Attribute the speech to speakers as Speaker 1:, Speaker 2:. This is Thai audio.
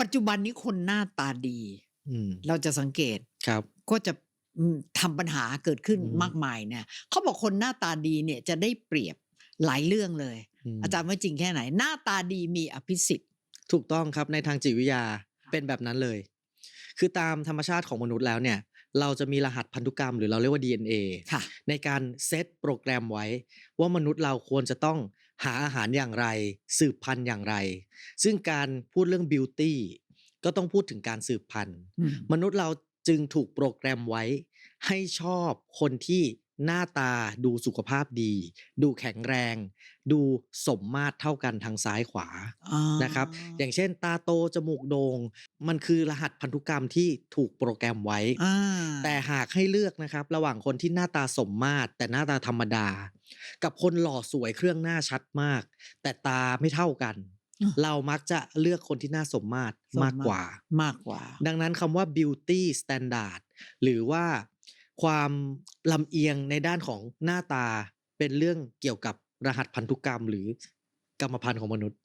Speaker 1: ปัจจุบันนี้คนหน้าตาดี
Speaker 2: อืม
Speaker 1: เราจะสังเกต
Speaker 2: ครับ
Speaker 1: ก็จะอืมทำปัญหาเกิดขึ้น
Speaker 2: อืม
Speaker 1: มากมายเนี่ยเขาบอกคนหน้าตาดีเนี่ยจะได้เปรียบหลายเรื่องเลย
Speaker 2: ม
Speaker 1: อาจารย์ว่าจริงแค่ไหน หน้าตาดีมีอภิสิทธิ์
Speaker 2: ถูกต้องครับในทางจิตวิทยาเป็นแบบนั้นเลย คือตามธรรมชาติของมนุษย์แล้วเนี่ย เราจะมีรหัสพันธุกรรมหรือเราเรียกว่า DNA
Speaker 1: ค่ะ
Speaker 2: ในการเซตโปรแกรมไว้ ว่ามนุษย์เราควรจะต้องหาอาหารอย่างไร สืบพันธุ์อย่างไร ซึ่งการพูดเรื่องบิวตี้ก็ต้องพูดถึงการสืบพันธุ์
Speaker 1: อืม
Speaker 2: มนุษย์เราจึงถูกโปรแกรมไว้ ให้ชอบคนที่ หน้าตาดูสุขภาพดี ดูแข็งแรง ดูสมมาตรเท่ากันทางซ้ายขวา
Speaker 1: อ่า
Speaker 2: นะครับ อย่างเช่น ตาโตจมูกโดง่งมันคือรหัสพันธุกรรมที่ถูกโปรแกรมไว้
Speaker 1: อ่า
Speaker 2: แต่หากให้เลือกนะครับ ระหว่างคนที่หน้าตาสมมาตร แต่หน้าตาธรรมดา กับคนหล่อสวยเครื่องหน้าชัดมาก แต่ตาไม่เท่ากันเรามักจะเลือกคนที่หน้าสมมาตรมากกว่า
Speaker 1: มากกว่า
Speaker 2: ดังนั้นคำว่า beauty standard หรือว่า ความลำเอียงในด้านของหน้าตาเป็นเรื่องเกี่ยวกับรหัสพันธุกรรม หรือกรรมพันธุ์ของมนุษย์